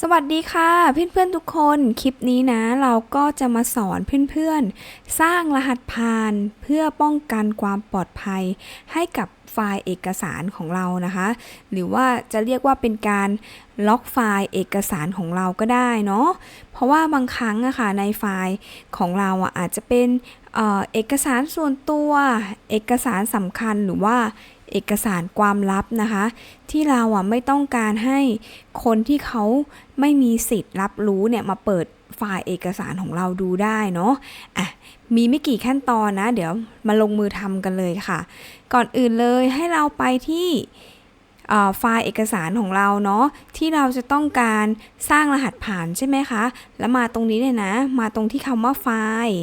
สวัสดีค่ะเพื่อนๆทุกคนคลิปนี้นะ เราก็จะมาสอนเพื่อนๆ สร้างรหัสผ่านเพื่อป้องกันความปลอดภัยให้กับ ไฟล์เอกสารของเรานะคะ หรือว่าจะเรียกว่าเป็นการล็อกไฟล์เอกสารของเราก็ได้เนาะเพราะว่าบางครั้งอะค่ะในไฟล์ของเราอะอาจจะเป็นเอ่อเอกสารส่วนตัว เอกสารสำคัญหรือว่าเอกสารความลับนะคะ ที่เราอะไม่ต้องการให้คนที่เขาไม่มีสิทธิ์รับรู้เนี่ยมาเปิด ไฟล์เอกสารของเราดูได้เนาะอะมีไม่กี่ขั้นตอนนะ เดี๋ยวมาลงมือทำกันเลยค่ะ ก่อนอื่นเลยให้เราไปที่ไฟล์เอกสารของเราเนาะที่เราจะต้องการสร้างรหัสผ่านใช่ไหมคะ แล้วมาตรงนี้เลยนะ มาตรงที่คำว่าไฟล์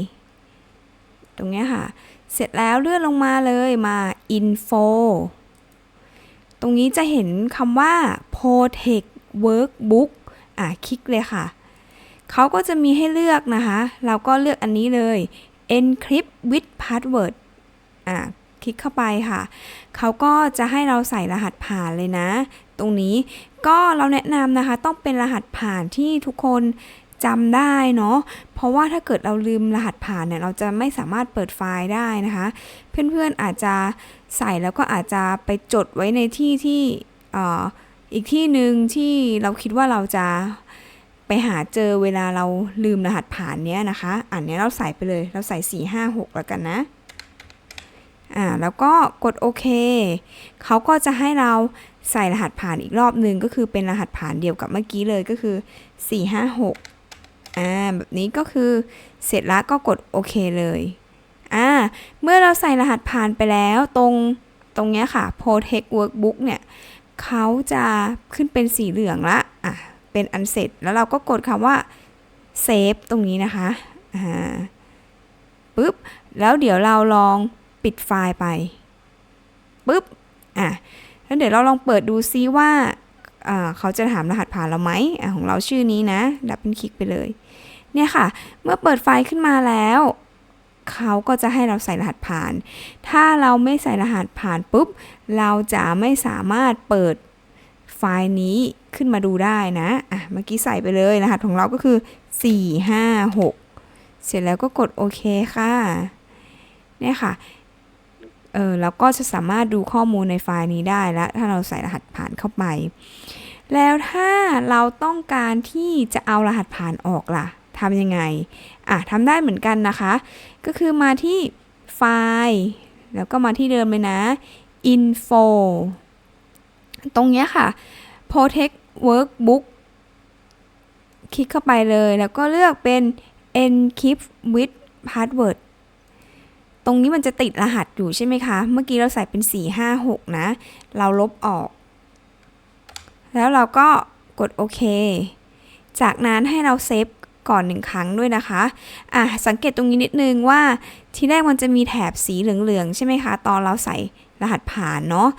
ตรงนี้ค่ะ เสร็จแล้วเลื่อนลงมาเลยมา info ตรงนี้จะเห็นคำว่า protect workbook อะคลิกเลยค่ะ เขาก็จะมีให้เลือกนะคะ เราก็เลือกอันนี้เลย encrypt with password อะคลิกเข้าไปค่ะ เขาก็จะให้เราใส่รหัสผ่านเลยนะ ตรงนี้ก็เราแนะนำนะคะต้องเป็นรหัสผ่านที่ทุกคนจำได้เนาะ เพราะว่าถ้าเกิดเราลืมรหัสผ่านเนี่ยเราจะไม่สามารถเปิดไฟล์ได้นะคะ เพื่อนๆอาจจะใส่แล้วก็อาจจะไปจดไว้ในที่ที่อ,อ,อีกที่หนึ่งที่เราคิดว่าเราจะ หาเจอเวลาเราลืมรหัสผ่านเนี้ยนะคะ อันเนี้ยเราใส่ไปเลย เราใส่ 4 5 6 แล้วกันนะ อ่า แล้วก็กดโอเค เขาก็จะให้เราใส่รหัสผ่านอีกรอบหนึ่งก็คือเป็นรหัสผ่านเดียวกับเมื่อกี้เลยก็คือ 4 5 6 อ่า แบบนี้ก็คือเสร็จแล้วก็กดโอเคเลย อ่า เมื่อเราใส่รหัสผ่านไปแล้วตรงตรงเนี้ยค่ะ protect workbook เนี่ยเขาจะขึ้นเป็นสีเหลืองละอะ เป็นอันเสร็จ แล้วเราก็กดคำว่า save ตรงนี้นะคะอ่าปึ๊บ แล้วเดี๋ยวเราลองปิดไฟล์ไปปึ๊บอะแล้วเดี๋ยวเราลองเปิดดูซิว่าเขาจะถามรหัสผ่านเราไหมอของเราชื่อนี้นะ ดับเป็นคลิกไปเลย เนี่ยค่ะ เมื่อเปิดไฟล์ขึ้นมาแล้ว เขาก็จะให้เราใส่รหัสผ่าน ถ้าเราไม่ใส่รหัสผ่านปุ๊บ เราจะไม่สามารถเปิด ไฟล์นี้ขึ้นมาดูได้นะอะเมื่อกี้ใส่ไปเลยรหัสของเราก็คือ 4 5 6 เสร็จแล้วก็กดโอเคค่ะ เนี่ยค่ะ เออแล้วก็จะสามารถดูข้อมูลในไฟล์นี้ได้แล้ว ถ้าเราใส่รหัสผ่านเข้าไป แล้วถ้าเราต้องการที่จะเอารหัสผ่านออกล่ะทำยังไง อะทำได้เหมือนกันนะคะ ก็คือมาที่ไฟล์ แล้วก็มาที่เดิมเลยนะ info ตรงเนี้ยค่ะ protect workbook คลิกเข้าไปเลยแล้วก็เลือกเป็น encrypt with password ตรงนี้มันจะติดรหัสอยู่ใช่ไหมคะ เมื่อกี้เราใส่เป็น 4 5 6 นะ เราลบออก แล้วเราก็กดโอเค จากนั้นให้เราเซฟก่อนหนึ่งครั้งด้วยนะคะ อะ สังเกตตรงนี้นิดนึงว่าที่แรกมันจะมีแถบสีเหลืองๆ ใช่ไหมคะ ตอนเราใส่รหัสผ่านเนาะ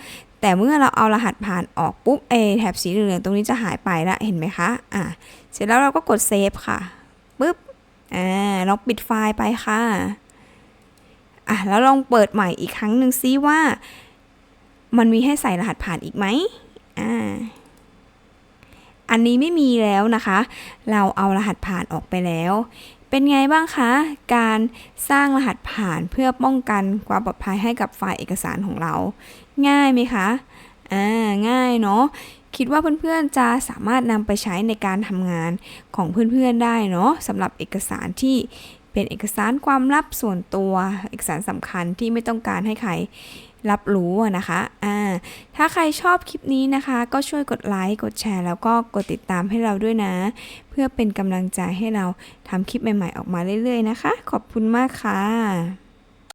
แต่เมื่อเราเอารหัสผ่านออกปุ๊บเอแถบสีเหลืองๆตรงนี้จะหายไปละเห็นไหมคะอะเสร็จแล้วเราก็กดเซฟค่ะปุ๊บอ่าลองปิดไฟล์ไปค่ะอะแล้วลองเปิดใหม่อีกครั้งหนึ่งซิว่า มันมีให้ใส่รหัสผ่านอีกไหมอ่าอันนี้ไม่มีแล้วนะคะ เราเอารหัสผ่านออกไปแล้ว เป็นไงบ้างคะ การสร้างรหัสผ่านเพื่อป้องกันความปลอดภัยให้กับไฟล์เอกสารของเรา ง่ายไหมคะ อ่า ง่ายเนาะ คิดว่าเพื่อนๆจะสามารถนำไปใช้ในการทำงานของเพื่อนๆได้เนาะสำหรับเอกสารที่เป็นเอกสารความลับส่วนตัว เอกสารสำคัญที่ไม่ต้องการให้ใคร รับรู้นะคะอ่าถ้าใครชอบคลิปนี้นะคะ ก็ช่วยกดไลค์กดแชร์ แล้วก็กดติดตามให้เราด้วยนะ เพื่อเป็นกำลังใจให้เราทำคลิปใหม่ ๆ ออกมาเรื่อยๆนะคะ ขอบคุณมากค่ะ